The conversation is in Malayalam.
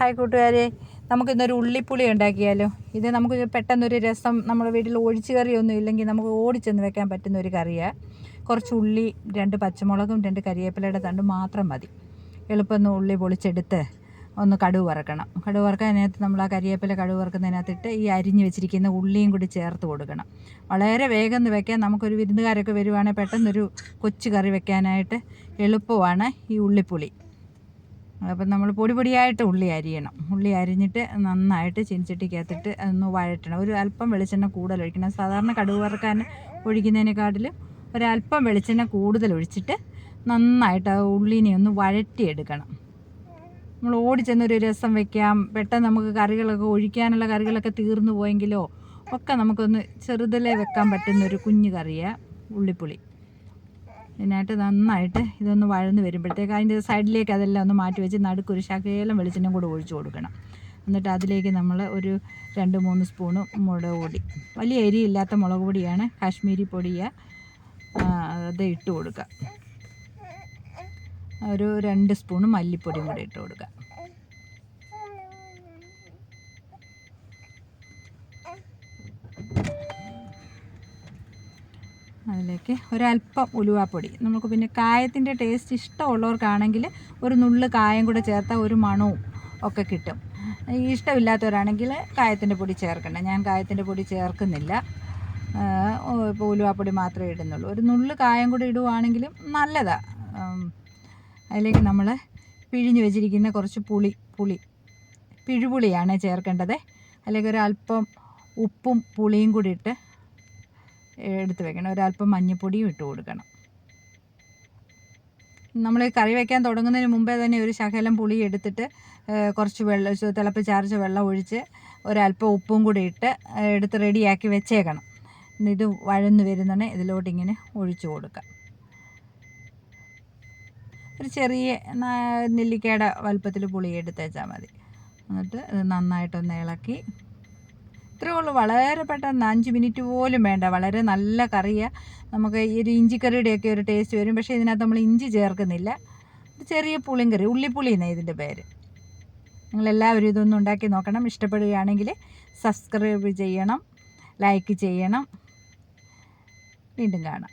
ഹായ് കൂട്ടുകാരെ നമുക്കിന്നൊരു ഉള്ളിപ്പുളി ഉണ്ടാക്കിയാലോ? ഇത് നമുക്ക് പെട്ടെന്നൊരു രസം നമ്മുടെ വീട്ടിൽ ഒഴിച്ചു കറിയൊന്നും ഇല്ലെങ്കിൽ നമുക്ക് ഓടിച്ചെന്ന് വെക്കാൻ പറ്റുന്ന ഒരു കറിയാണ് കുറച്ച് ഉള്ളി രണ്ട് പച്ചമുളകും രണ്ട് കരിവേപ്പിലയുടെ തണ്ടും മാത്രം മതി. എളുപ്പമൊന്ന് ഉള്ളി പൊളിച്ചെടുത്ത് ഒന്ന് കടുവ് വറക്കണം. കടുവ് വറക്കാൻ അതിനകത്ത് നമ്മൾ ആ കരിയേപ്പില കടുവ് വറക്കുന്നതിനകത്തിട്ട് ഈ അരിഞ്ഞ് വെച്ചിരിക്കുന്ന ഉള്ളിയും കൂടി ചേർത്ത് കൊടുക്കണം. വളരെ വേഗം വെക്കാൻ നമുക്കൊരു വിരുന്നുകാരൊക്കെ വരുവാണെങ്കിൽ പെട്ടെന്നൊരു കൊച്ചു കറി വെക്കാനായിട്ട് എളുപ്പമാണ് ഈ ഉള്ളിപ്പുളി. അപ്പം നമ്മൾ പൊടി പൊടിയായിട്ട് ഉള്ളി അരിയണം. ഉള്ളി അരിഞ്ഞിട്ട് നന്നായിട്ട് ചീനിച്ചട്ടിക്കകത്തിട്ട് ഒന്ന് വഴറ്റണം. ഒരു അല്പം വെളിച്ചെണ്ണ കൂടുതൽ ഒഴിക്കണം. സാധാരണ കടുക് വറുക്കാൻ ഒഴിക്കുന്നതിനെക്കാട്ടിലും ഒരല്പം വെളിച്ചെണ്ണ കൂടുതൽ ഒഴിച്ചിട്ട് നന്നായിട്ട് ആ ഉള്ളിനെ ഒന്ന് വഴറ്റിയെടുക്കണം. നമ്മൾ ഓടിച്ചെന്നൊരു രസം വെക്കാം. പെട്ടെന്ന് നമുക്ക് കറികളൊക്കെ ഒഴിക്കാനുള്ള കറികളൊക്കെ തീർന്നു പോയെങ്കിലോ ഒക്കെ നമുക്കൊന്ന് ചെറുതിലേ വെക്കാൻ പറ്റുന്നൊരു കുഞ്ഞു കറിയാണ് ഉള്ളിപ്പുളി. ഇതിനായിട്ട് നന്നായിട്ട് ഇതൊന്ന് വഴന്ന് വരുമ്പോഴത്തേക്ക് അതിന്റെ സൈഡിലേക്ക് അതെല്ലാം ഒന്ന് മാറ്റി വെച്ച് നടുക്കൊരു ശകലം വെളിച്ചെണ്ണ കൂടെ ഒഴിച്ചു കൊടുക്കണം. എന്നിട്ട് അതിലേക്ക് നമ്മൾ ഒരു രണ്ട് മൂന്ന് സ്പൂണ് മുളക് പൊടി. വലിയ എരിയില്ലാത്ത മുളക് പൊടിയാണ്. കാശ്മീരി പൊടിയ. അത് ഇട്ട് കൊടുക്കുക. ഒരു രണ്ട് സ്പൂണ് മല്ലിപ്പൊടിയും കൂടി ഇട്ട് കൊടുക്കുക. അതിലേക്ക് ഒരല്പം ഉലുവാപ്പൊടി. നമുക്ക് പിന്നെ കായത്തിന്റെ ടേസ്റ്റ് ഇഷ്ടമുള്ളവർക്കാണെങ്കിൽ ഒരു നുള്ള് കായം കൂടെ ചേർത്താൽ ഒരു മണവും ഒക്കെ കിട്ടും. ഇഷ്ടമില്ലാത്തവരാണെങ്കിൽ കായത്തിന്റെ പൊടി ചേർക്കണ്ട. ഞാൻ കായത്തിന്റെ പൊടി ചേർക്കുന്നില്ല. ഇപ്പോൾ ഉലുവാപ്പൊടി മാത്രമേ ഇടുന്നുള്ളൂ. ഒരു നുള്ള് കായം കൂടി ഇടുവാണെങ്കിലും നല്ലതാണ് അതിലേക്ക് നമ്മൾ പിഴിഞ്ഞ് വെച്ചിരിക്കുന്ന കുറച്ച് പുളി പുളി പിഴുപുളിയാണ് ചേർക്കേണ്ടത്. അല്ലെങ്കിൽ ഒരു അല്പം ഉപ്പും പുളിയും കൂടി ഇട്ട് എടുത്ത് വെക്കണം. ഒരല്പം മഞ്ഞൾപ്പൊടിയും ഇട്ട് കൊടുക്കണം. നമ്മൾ കറി വയ്ക്കാൻ തുടങ്ങുന്നതിന് മുമ്പേ തന്നെ ഒരു ശകലം പുളി എടുത്തിട്ട് കുറച്ച് വെള്ളം തിളപ്പിച്ചാർച്ച വെള്ളം ഒഴിച്ച് ഒരല്പം ഉപ്പും കൂടി ഇട്ട് എടുത്ത് റെഡിയാക്കി വെച്ചേക്കണം. ഇത് വഴന്ന് വരുന്നതിന് ഇതിലോട്ട് ഇങ്ങനെ ഒഴിച്ചു കൊടുക്കാം. ഒരു ചെറിയ നെല്ലിക്കയുടെ വലുപ്പത്തിൽ പുളി എടുത്തേച്ചാൽ മതി. എന്നിട്ട് ഇത് നന്നായിട്ടൊന്ന് ഇളക്കി ഇത്രയേ ഉള്ളൂ. വളരെ പെട്ടെന്ന് അഞ്ച് മിനിറ്റ് പോലും വേണ്ട. വളരെ നല്ല കറിയാണ് നമുക്ക് ഈ ഒരു ഇഞ്ചിക്കറിയുടെയൊക്കെ ഒരു ടേസ്റ്റ് വരും. പക്ഷേ ഇതിനകത്ത് നമ്മൾ ഇഞ്ചി ചേർക്കുന്നില്ല. ചെറിയ പുളിങ്കറി ഉള്ളിപ്പുളി എന്നാണ് ഇതിന്റെ പേര്. നിങ്ങളെല്ലാവരും ഇതൊന്നും ഉണ്ടാക്കി നോക്കണം. ഇഷ്ടപ്പെടുകയാണെങ്കിൽ സബ്സ്ക്രൈബ് ചെയ്യണം ലൈക്ക് ചെയ്യണം. വീണ്ടും കാണാം.